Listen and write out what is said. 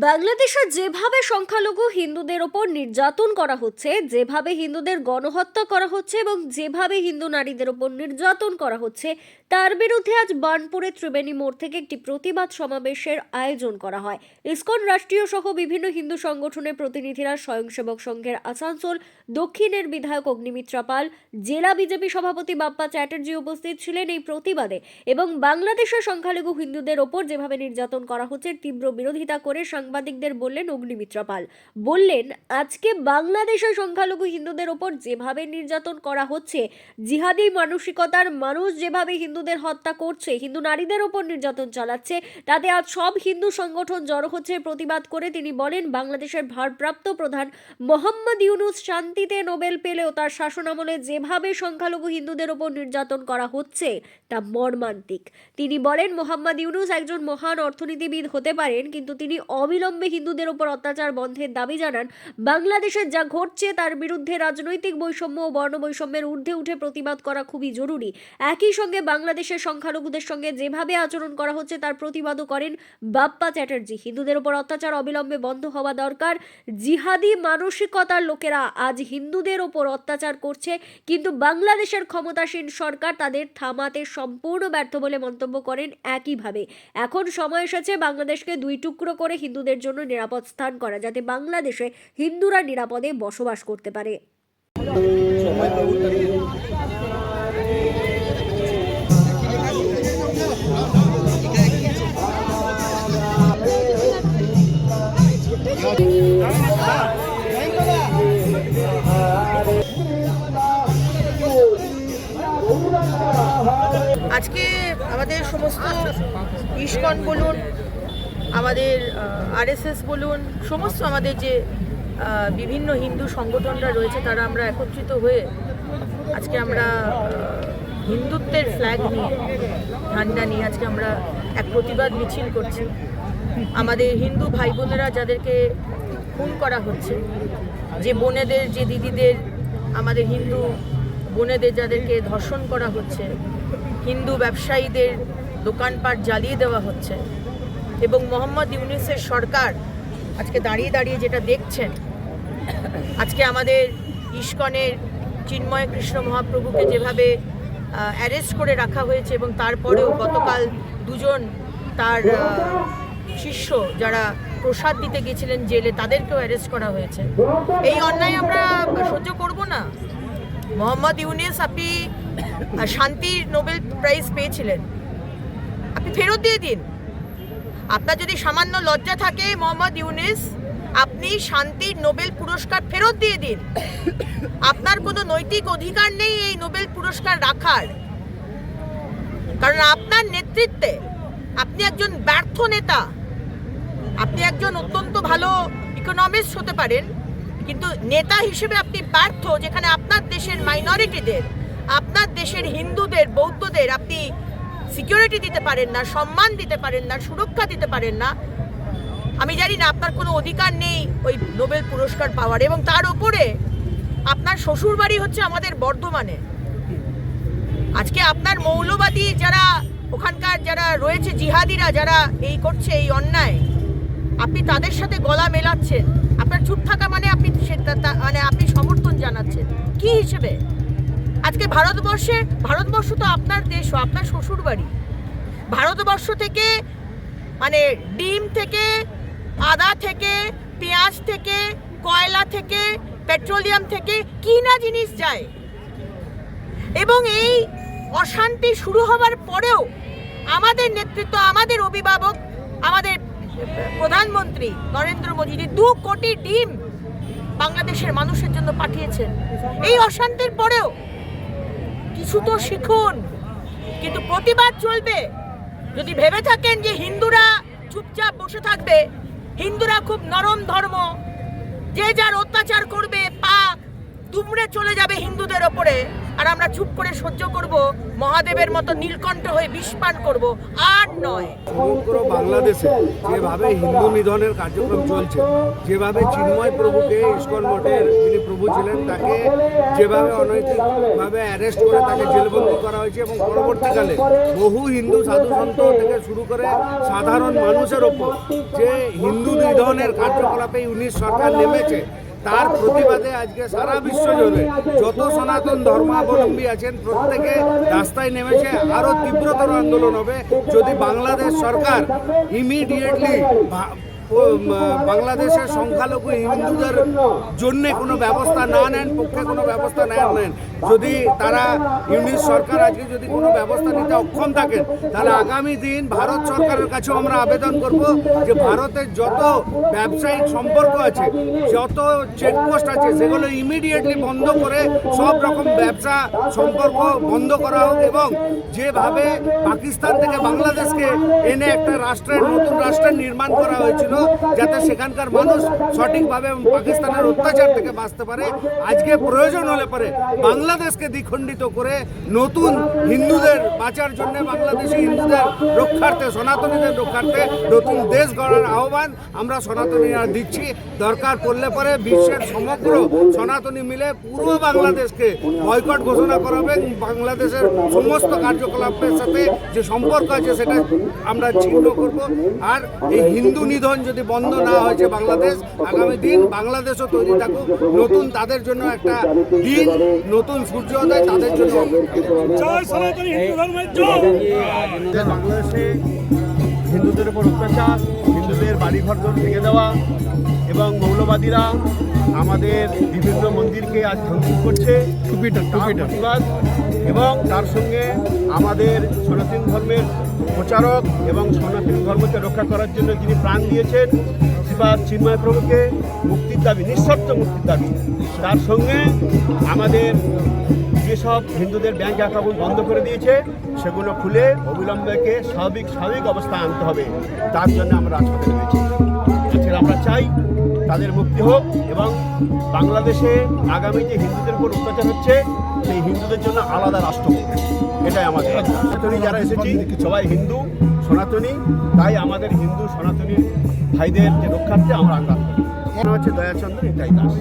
বাংলাদেশে যেভাবে সংখ্যালঘু হিন্দুদের ওপর নির্যাতন করা হচ্ছে, যেভাবে হিন্দুদের গণহত্যা করা হচ্ছে এবং যেভাবে হিন্দু নারীদের ওপর নির্যাতন করা হচ্ছে তার বিরুদ্ধে আজ বার্নপুরে ত্রিবেণী মোড় থেকে একটি প্রতিবাদ সমাবেশের আয়োজন করা হয়। ইসকন রাষ্ট্রীয় সহ বিভিন্ন হিন্দু সংগঠনের প্রতিনিধিরা স্বয়ংসেবক সংঘের আসানসোল, দক্ষিণের বিধায়ক অগ্নিমিত্রা পাল, জেলা বিজেপি সভাপতি বাপ্পা চ্যাটার্জি উপস্থিত ছিলেন এই প্রতিবাদে এবং বাংলাদেশের সংখ্যালঘু হিন্দুদের ওপর যেভাবে নির্যাতন করা হচ্ছে, তীব্র বিরোধিতা করে সাংবাদিকদের বললেন অগ্নিমিত্রা পাল। বললেন, আজকে বাংলাদেশের সংখ্যালঘু হিন্দুদের ওপর যেভাবে নির্যাতন করা হচ্ছে, জিহাদি মানসিকতার মানুষ যেভাবে হিন্দুদের হত্যা করছে, হিন্দু নারীদের ওপর নির্যাতন চালাচ্ছে, তাতে আজ সব হিন্দু সংগঠন জড়ো হচ্ছে প্রতিবাদ করে। তিনি বলেন, বাংলাদেশের ভারপ্রাপ্ত প্রধান মোহাম্মদ ইউনুস শান্তিতে নোবেল পেলেও তার শাসনামলে যেভাবে সংখ্যালঘু হিন্দুদের ওপর নির্যাতন করা হচ্ছে, তা মর্মান্তিক। তিনি বলেন, মোহাম্মদ ইউনুস একজন মহান অর্থনীতিবিদ হতে পারেন, কিন্তু তিনি অবিলম্বে হিন্দুদের ওপর অত্যাচার বন্ধের দাবি জানান। বাংলাদেশে যা ঘটছে তার বিরুদ্ধে রাজনৈতিক বৈষম্য ও বর্ণ বৈষম্যের ঊর্ধ্বে উঠে প্রতিবাদ করা খুবই জরুরি। একই সঙ্গে বাংলাদেশের সংখ্যালঘুদের সঙ্গে যেভাবে আচরণ করা হচ্ছে, তার প্রতিবাদও করেন বাপ্পা চ্যাটার্জি। হিন্দুদের ওপর অত্যাচার অবিলম্বে বন্ধ হওয়া দরকার। জিহাদি মানসিকতার লোকেরা আজ হিন্দুদের ওপর অত্যাচার করছে, কিন্তু বাংলাদেশের ক্ষমতাসীন সরকার তাদের থামাতে সম্পূর্ণ ব্যর্থ বলে মন্তব্য করেন একইভাবে। এখন সময় এসেছে বাংলাদেশকে দুই টুকরো করে হিন্দুদের জন্য নিরাপদ স্থান করা, যাতে বাংলাদেশে হিন্দুরা নিরাপদে বসবাস করতে পারে। আজকে আমাদের সমস্ত ইস্কন বলুন, আমাদের আরএসএস বলুন, সমস্ত আমাদের যে বিভিন্ন হিন্দু সংগঠনরা রয়েছে, তারা আমরা একত্রিত হয়ে আজকে আমরা হিন্দুত্বের ফ্ল্যাগ নিয়ে, ঝান্ডা নিয়ে আজকে আমরা এক প্রতিবাদ মিছিল করছি। আমাদের হিন্দু ভাই বোনেরা যাদেরকে খুন করা হচ্ছে, যে বোনেদের, যে দিদিদের, আমাদের হিন্দু বোনেদের যাদেরকে ধর্ষণ করা হচ্ছে, হিন্দু ব্যবসায়ীদের দোকানপাট জ্বালিয়ে দেওয়া হচ্ছে এবং মোহাম্মদ ইউনিসের সরকার আজকে দাঁড়িয়ে দাঁড়িয়ে যেটা দেখছেন, আজকে আমাদের ইস্কনের চিন্ময় কৃষ্ণ মহাপ্রভুকে যেভাবে অ্যারেস্ট করে রাখা হয়েছে এবং তারপরেও গতকাল দুজন তার শিষ্য যারা প্রসাদ দিতে গেছিলেন জেলে তাদেরকেও অ্যারেস্ট করা হয়েছে। এই অন্যায় আমরা সহ্য করব না। মোহাম্মদ ইউনিস আপনি আহ, শান্তির নোবেল প্রাইজ পেয়েছিলেন। আপনি ফেরত দিয়ে দিন। আপনার যদি সামান্য লজ্জা থাকে মোহাম্মদ ইউনিস আপনি শান্তির নোবেল পুরস্কার ফেরত দিয়ে দিন। আপনার কোনো নৈতিক অধিকার নেই এই নোবেল পুরস্কার রাখার। কারণ আপনার নেতৃত্বে আপনি একজন ব্যর্থ নেতা। আপনি একজন অত্যন্ত ভালো ইকোনমিস্ট হতে পারেন। কিন্তু নেতা হিসেবে আপনি ব্যর্থ, যেখানে আপনার দেশের মাইনরিটিদের আপনার দেশের হিন্দুদের, বৌদ্ধদের আপনি সিকিউরিটি দিতে পারেন না, সম্মান দিতে পারেন না, সুরক্ষা দিতে পারেন না। আমি জানি না আপনার কোনো অধিকার নেই ওই নোবেল পুরস্কার পাওয়ার, এবং তার উপরে আপনার শ্বশুর বাড়ি হচ্ছে আমাদের বর্ধমানে। আজকে আপনার মৌলবাদী যারা ওখানকার যারা রয়েছে জিহাদিরা, যারা এই করছে এই অন্যায়, আপনি তাদের সাথে গলা মেলাচ্ছেন আপনার চুপ থাকা মানে আপনি সে- তা- তা- মানে আপনি সমর্থন জানাচ্ছেন কি হিসেবে। আজকে ভারতবর্ষে, ভারতবর্ষ তো আপনার দেশও আপনার শ্বশুর বাড়ি ভারতবর্ষ থেকে মানে ডিম থেকে, আদা থেকে, পেঁয়াজ থেকে, কয়লা থেকে, পেট্রোলিয়াম থেকে, কি না জিনিস যায়। এবং এই অশান্তি শুরু হবার পরেও আমাদের নেতৃত্ব, আমাদের অভিভাবক, আমাদের প্রধানমন্ত্রী নরেন্দ্র মোদী দু কোটি ডিম বাংলাদেশের মানুষের জন্য পাঠিয়েছেন এই অশান্তির পরেও কিছু তো শিখুন, কিন্তু প্রতিবাদ চলবে। যদি ভেবে থাকেন যে হিন্দুরা চুপচাপ বসে থাকবে, হিন্দুরা খুব নরম ধর্ম, যে যার অত্যাচার করবে, পা দুমড়ে চলে যাবে হিন্দুদের ওপরে। আর আমরা চুপ করে সহ্য করব, মহাদেবের মতো নীলকণ্ঠ হয়ে বিষপান করব, আর নয়। সমগ্র বাংলাদেশে যেভাবে হিন্দু নিধনের কার্যক্রম চলছে, যেভাবে চিন্ময় প্রভুকে ইস্কন মঠের যিনি প্রভু ছিলেন, তাকে যেভাবে অনৈতিকভাবে অ্যারেস্ট করে তাকে জেলবন্দি করা হয়েছে এবং পরবর্তীকালে বহু হিন্দু সাধু সন্ত থেকে শুরু করে সাধারণ মানুষের ওপর যে হিন্দু নিধনের কার্যকলাপে ইউনিশ সরকার নেমেছে তার প্রতিবাদে আজকে সারা বিশ্ব জুড়ে যত সনাতন ধর্মাবলম্বী আছেন, প্রত্যেকে রাস্তায় নেমেছে। আরও তীব্রতর আন্দোলন হবে। যদি বাংলাদেশ সরকার ইমিডিয়েটলি বাংলাদেশের সংখ্যালঘু হিন্দুদের জন্য কোনো ব্যবস্থা না নেন, পক্ষে কোনো ব্যবস্থা না নেন। যদি তারা ইউনিট সরকার আজকে যদি কোনো ব্যবস্থা নিতে অক্ষম থাকেন, তাহলে আগামী দিন ভারত সরকারের কাছেও আমরা আবেদন করব যে ভারতের যত ব্যবসায়িক সম্পর্ক আছে, যত চেকপোস্ট আছে, সেগুলো ইমিডিয়েটলি বন্ধ করে সব রকম ব্যবসা সম্পর্ক বন্ধ করা হোক এবং যেভাবে পাকিস্তান থেকে বাংলাদেশকে এনে একটা রাষ্ট্রের, নতুন রাষ্ট্রের নির্মাণ করা হয়েছিল যাতে সেখানকার মানুষ সঠিকভাবে পাকিস্তানের অত্যাচার থেকে বাঁচতে পারে। আজকে প্রয়োজন হলে পরে বাংলাদেশকে দ্বিখণ্ডিত করে নতুন হিন্দুদের বাঁচার জন্য বাংলাদেশি হিন্দুদের রক্ষার্থে, সনাতনীদের রক্ষার্থে নতুন দেশ গড়ার আহ্বান আমরা সনাতনীরা দিচ্ছি। দরকার পড়লে পরে বিশ্বের সমগ্র সনাতনী মিলে পুরো বাংলাদেশকে বয়কট ঘোষণা করাবে বাংলাদেশের সমস্ত কার্যকলাপের সাথে যে সম্পর্ক আছে সেটা আমরা ছিন্ন করব। আর এই হিন্দু নিধন যদি বন্ধ না হয়েছে বাংলাদেশ আগামী দিন বাংলাদেশও তৈরি থাকুক। নতুন তাদের জন্য একটা দিন নতুন সূর্যোদয় তাদের জন্য। বাংলাদেশে হিন্দুদের উপর অত্যাচার হিন্দুদের বাড়িঘর ভেঙে দেওয়া এবং মৌলবাদীরা আমাদের বিভিন্ন মন্দিরকে আজ ধ্বংস করছে। প্রতিবাদ এবং তার সঙ্গে আমাদের সনাতন ধর্মের প্রচারক এবং সনাতন ধর্মকে রক্ষা করার জন্য যিনি প্রাণ দিয়েছেন, শ্রীপাদ চিন্ময় প্রভুকে মুক্তির দাবি, নিঃশর্ত মুক্তির দাবি। তার সঙ্গে আমাদের যেসব হিন্দুদের ব্যাংক অ্যাকাউন্ট বন্ধ করে দিয়েছে, সেগুলো খুলে অবিলম্বেকে স্বাভাবিক স্বাভাবিক অবস্থায় আনতে হবে। তার জন্য আমরা রাজপথে নেমেছি আজকে আমরা চাই তাদের মুক্তি হোক এবং বাংলাদেশে আগামী যে হিন্দুদের উপর অত্যাচার হচ্ছে সেই হিন্দুদের জন্য আলাদা রাষ্ট্র এটাই আমাদের সনাতনী যারা এসেছি, সবাই হিন্দু, সনাতনী। তাই আমাদের হিন্দু, সনাতনী ভাইদের যে রক্ষার্থে আমরা আঙ্গাল করি। হচ্ছে দয়াচন্দ্র এটাই দাস।